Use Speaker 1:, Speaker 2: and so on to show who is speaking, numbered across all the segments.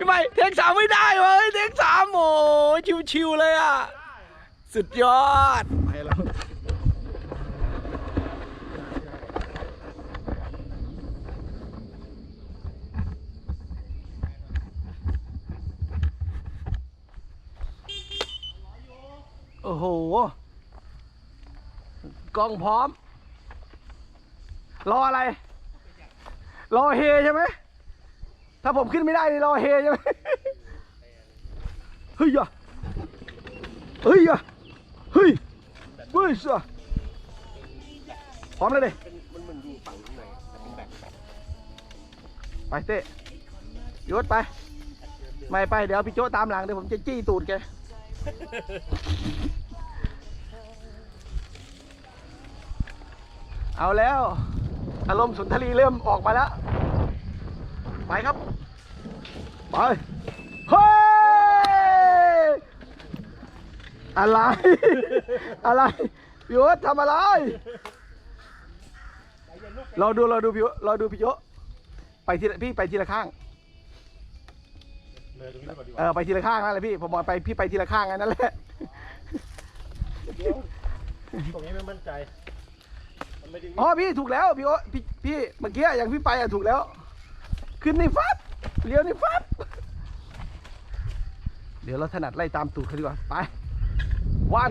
Speaker 1: พี่ใหม่เทคสามไม่ได้เว้ยเทคสามโอ้ยชิวๆเลยอะ สุดยอด
Speaker 2: ไปแล้ว
Speaker 1: โอ้โห กล้องพร้อม รออะไร รอเฮใช่ไหม ถ้าผมขึ้นไม่ได้นี่รอเฮใช่ไหมเฮ้ยอะเฮ้ยอะเฮ้ยเฮ้ยสะพร้อมแล้วดิ
Speaker 2: มันมันอยู่ฝั่งไหนเป็นแบบ
Speaker 1: ไปเต้ยศไป ไม่ไป เดี๋ยวพี่โจ้ตามหลังเดี๋ยวผมจะจี้ตูดแกเอาแล้ว อารมณ์สุนทรีเริ่มออกมาแล้ว ไปครับ ไป เฮ้ย อะไร อะไรพี่โอ๊ตทำอะไรรอดูรอดูพี่โอ๊ตรอดูพี่โจ๊ะไปทีละพี่ไปทีละข้าง
Speaker 2: เลยตรงนี้ก่อนดีก
Speaker 1: เอ
Speaker 2: ว่า
Speaker 1: อไปทีละข้างนั่นแหละพี่ ผมบอกไปพี่ไปทีละข้างนั่นแหละ
Speaker 2: ตรงนี้ไม่มั่นใจ มันไม่ได้
Speaker 1: อ๋อพี่ถูกแล้วพี่โอ๊ตพี่พี่เมื่อกี้อย่างพี่ไปอะถูกแล้ว ขึ้นนี่ฟับเลี้ยวนี่ฟับเดี๋ยวเราถนัดไล่ตามตูดเขาดีกว่า ไป วัน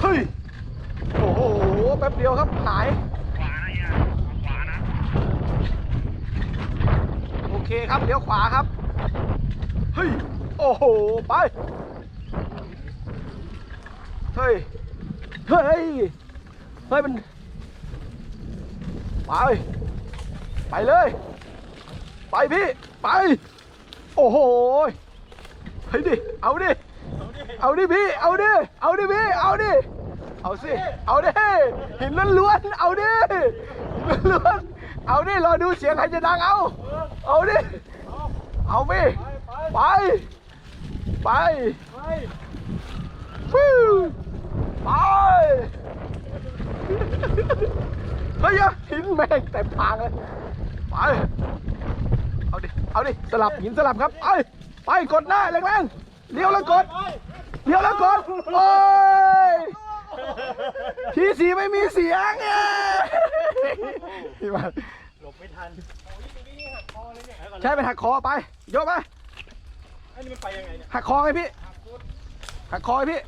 Speaker 1: เฮ้ย โอ้โห แป๊บเดียวครับ หาย ขวานะขวานะ โอเคครับ เลี้ยวขวาครับ เฮ้ย โอ้โห ไป เฮ้ย เฮ้ย เฮ้ย มัน ไป ไปเลย ไปพี่ ไป โอ้โหเฮ้ยดิ เอาดิ เอาดิพี่ เอาดิ เอาดิพี่ เอาดิ เอาสิ เอาดิ หินล้วนๆ เอาดิหินล้วนๆ เอาดิ รอดูเสียงใครจะดังเอา เอาดิ เอาพี่ ไป ไปฟิวไปเฮ้ยหินแม่งเต็มทางเลย ไป เอาดิ เอาดิ สลับหินสลับครับ ไป ไปกดหน้าแรงๆเลี้ยวแล้วกดเลี้ยวแล้วกดโอ้ยทีสีไม่มีเสียงเอ้ยพี่มา
Speaker 2: หลบไม่ทันโอ้ยตรงนี้หักคอเลยเนี่ย
Speaker 1: ใช่ไปหักคอไปยกไป
Speaker 2: ไอ้นี่มันไปยังไงเนี่ย
Speaker 1: หักคอไงพี่หักคอไงพี่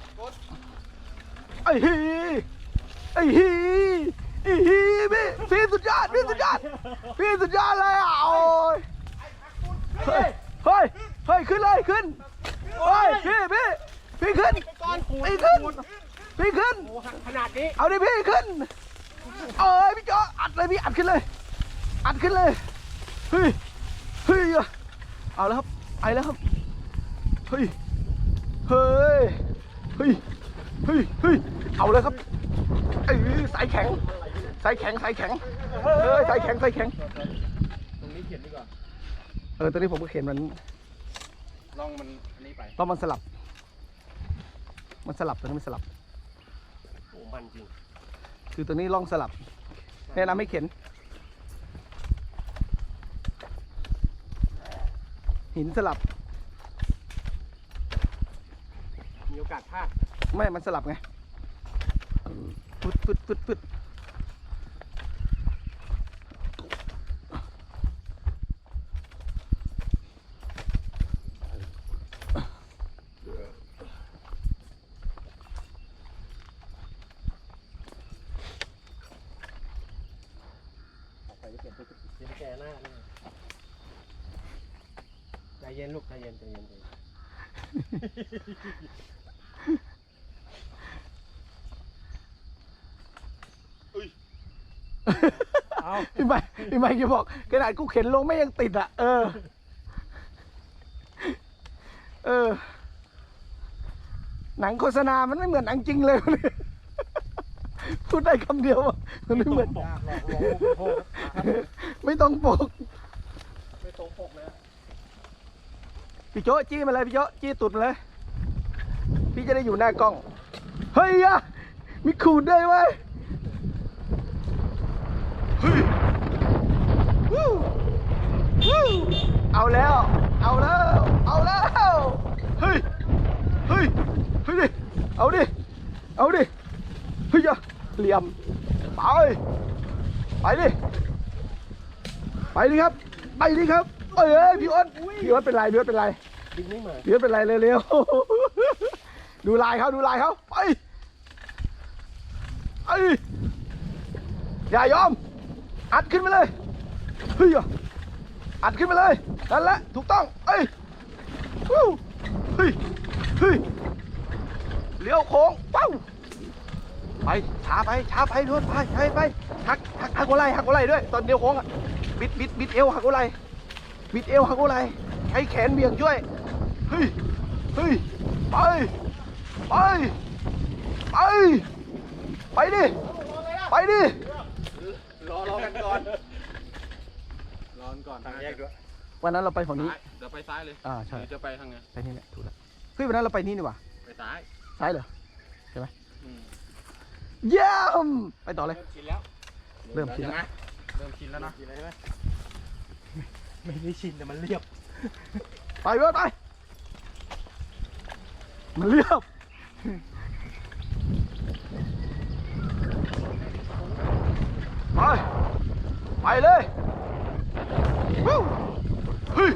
Speaker 1: ไอ้ฮีไอ้ฮีไอ้ฮีพี่พี่สุดยอดพี่สุดยอดพี่สุดยอดเลยอะโอ้ยเฮ้ยเฮ้ยเฮ้ยขึ้นเลยขึ้นเฮ้ยพี่พี่พี่ขึ้นพี่ขึ้นพี่ขึ้น
Speaker 2: โอ้หักขนาดนี้
Speaker 1: เอาดิพี่ขึ้นเอ้ยพี่จออัดเลยพี่อัดขึ้นเลย อัดขึ้นเลยเฮ้ยเฮ้ยเอาแล้วครับไปแล้วครับเฮ้ยเฮ้ยเฮ้ยเฮ้ยเฮ้ยเอาเลยครับไอ้ยสายแข็ง สายแข็งสายแข็งเฮ้ยสายแข็งสายแข็ง
Speaker 2: ตรงนี้เขียนดีกว่า
Speaker 1: เออตอนนี้ผมก็เห็นมัน
Speaker 2: ลองมันอันนี้ไป
Speaker 1: ต้องมันสลับ มันสลับตัวนี้มันสลับ
Speaker 2: โอ้มันจริง
Speaker 1: คือตัวนี้ล่องสลับแนะนำไม่เข็นหินสลับ
Speaker 2: มีโอกาสพลาด
Speaker 1: ไม่มันสลับไงฟึดฟึดฟึดฟึด
Speaker 2: ออกไปจะ เปลี่ยนตัวเย็นแกหน้าเนี่ยใจเย็นลูกใจเย็นใจเย็นใจเย็นเอา
Speaker 1: พี่ใหม่พี่ใหม่จะบอกขนาดกูเข็นลงไม่ยังติดอะ เออ เออ หนังโฆษณามันไม่เหมือนหนังจริงเลย พูดได้คำเดียวอะมันไม่เหมือน
Speaker 2: ยากหรอกลองโทษ
Speaker 1: ไม่ต้องปก
Speaker 2: ไม่ตรงปกนะ
Speaker 1: พี่โจ้จี้มาเลยพี่โจ้จี้ตุดมาเลย พี่จะได้อยู่หน้ากล้อง เฮ้ยอะมีขูดด้วยเว้ยเฮ้ยวู้วู้เอาแล้ว เอาแล้ว เอาแล้ว เฮ้ย เฮ้ย เฮ้ยดิ เอาดิ เอาดิ เฮ้ยอย่า เหลี่ยมไปไปดิไปดิครับ ไปดิครับเอ้ยพี่อ้นพี่อ้นเป็นไรพี่อ้นเป็นไร
Speaker 2: ดึงไม่มา
Speaker 1: พี่อ้นเป็นไรเร็วๆดูลายเขาดูลายเขาไปไอ้ยอย่ายอม อัดขึ้นไปเลยเฮ้ยอัดขึ้นไปเลยนั่นแหละถูกต้องเอ้ยวู้เฮ้ยเฮ้ยเลี้ยวโค้งเป้า ไปช้าไปช้าไปรถไปไปไปหักหักหักหัวไหล่หักหัวไหล่ด้วย ตอนเลี้ยวโค้งอะบิดบิดบิดเอวหักหัวไหล่บิดเอวหักหัวไหล่ใช้แขนเบี่ยงช่วย เฮ้ยเฮ้ยไปไปไปไปดิไปดิ
Speaker 3: รอรอกันก่อนรอกันก่อน
Speaker 2: ทางแยกด้วย
Speaker 1: วันนั้นเราไปฝั่งนี้
Speaker 3: ซ้ายเดี๋ยวไปซ้ายเลย
Speaker 1: อ่าใช่
Speaker 3: หรือจะไปทางไง
Speaker 1: ไปนี่แหละถูกแล้วเฮ้ยวันนั้นเราไปนี่นี่หว่า
Speaker 3: ไปซ้าย
Speaker 1: ซ้ายเหรอ
Speaker 3: อืม
Speaker 1: เยี่ยมไปต่อเลย
Speaker 2: ชินแล้ว
Speaker 1: เริ่มชิน
Speaker 3: ใช่
Speaker 1: แล้ว
Speaker 3: ไหมเริ่มชินแล้วนะ
Speaker 2: ชินแล้วใช่ไหมไม่ได้ชินแต่มันเรียบ
Speaker 1: ไปเว้ยไป มันเรียบ ไป ไปเลยวู้เฮ้ย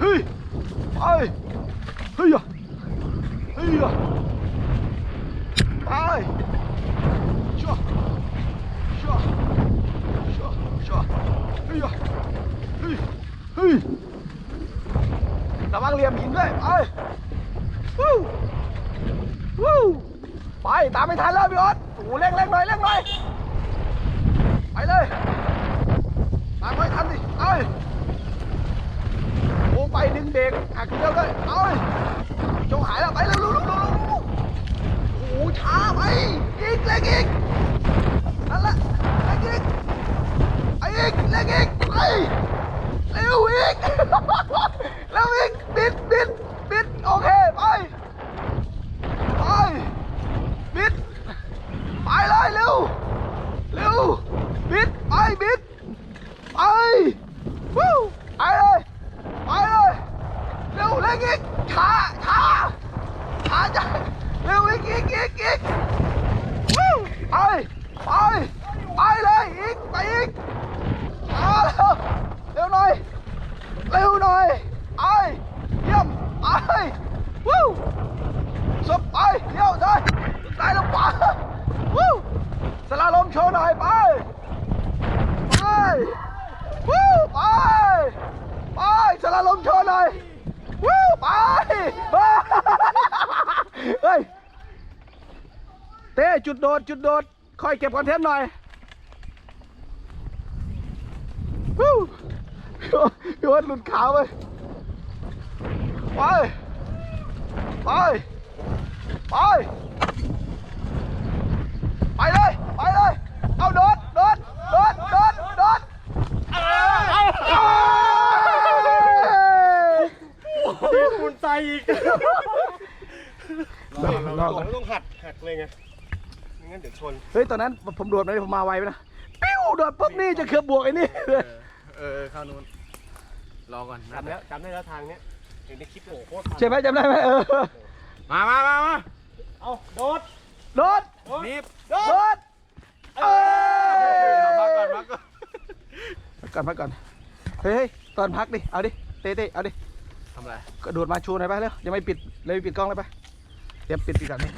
Speaker 1: เฮ้ยไปเฮ้ยอะเฮ้ยอะไป ระวังเหลี่ยมหินด้วยไปวู้วู้ไปตามไม่ทันแล้วพี่ออสโอ้โหเร่งเร่งหน่อยเร่งหน่อยไปเลยตามไม่ทันดิเอ้ยโอ้ไปดึงเบรกหักเดียวเลยเอ้ยโจงหายแล้วไปเร็วเร็วเร็วเร็วเร็วโอ้โหช้าไปอีกเร่งอีก นั่นแหละเร่งอีกไอีกเร่งอีกไปเร็วอีกเร็วอีกบิดบิดบิดโอเคไปไปบิดไปเลยเร็วเร็วบิดไปบิดไปวู้ไปเลยไปเลยเร็วเร่งอีกช้าช้าช้าจังเร็วอีกอีกอีกอีกวู้ไปไปไปเลยอีกไปอีก ช้าแล้วเร็วหน่อย เร็วหน่อยไอ้เยี่ยมไอ้วู้สบไปเลี้ยวซ้ายซ้ายลงขวาวู้สลาลมโชว์หน่อยไป ไปวู้ไป ไปสลาลมโชว์หน่อยวู้ไปไปเฮ้ยเต้จุดโดดจุดโดดคอยเก็บคอนเทนต์หน่อยวู้พี่ว่าพี่ว่าหลุดขาไปไปไปไปไปเลยไปเลยเอาโดดด โดด โดดเอ้ย
Speaker 2: คุณใจอีก
Speaker 1: รอดรอด
Speaker 2: ผมต้องหัดหักเลยไงไม่งั้นเดี๋ยวชน
Speaker 1: เฮ้ยตอนนั้นผมโดดมาผมมาไวไปนะปิ้วโดดปุ๊บนี่จะเคือบบวกไอ้นี่
Speaker 3: เออเออเข้านู้นรอก่อนนะ
Speaker 2: จำแล้วจำได้แล้วทางเนี้ยเห็นในคลิปโอ้โหโคตร
Speaker 1: ใช่ไหมจำได้ไหมเออ
Speaker 3: มามามามา
Speaker 2: เอาโดด
Speaker 1: โดด
Speaker 3: นีบ
Speaker 1: โดดเอ้ย
Speaker 3: เอาพักก่อนพักก่อน
Speaker 1: พักก่อนพักก่อนเฮ้ยเฮ้ยตอนพักดิเอาดิเต้เต้เอาดิ
Speaker 3: ทำอะไร
Speaker 1: กระโดดมาชูหน่อยไปเร็วยังไม่ปิดเลยปิดกล้องเลยไปเตรียมปิดปีก่อนนี่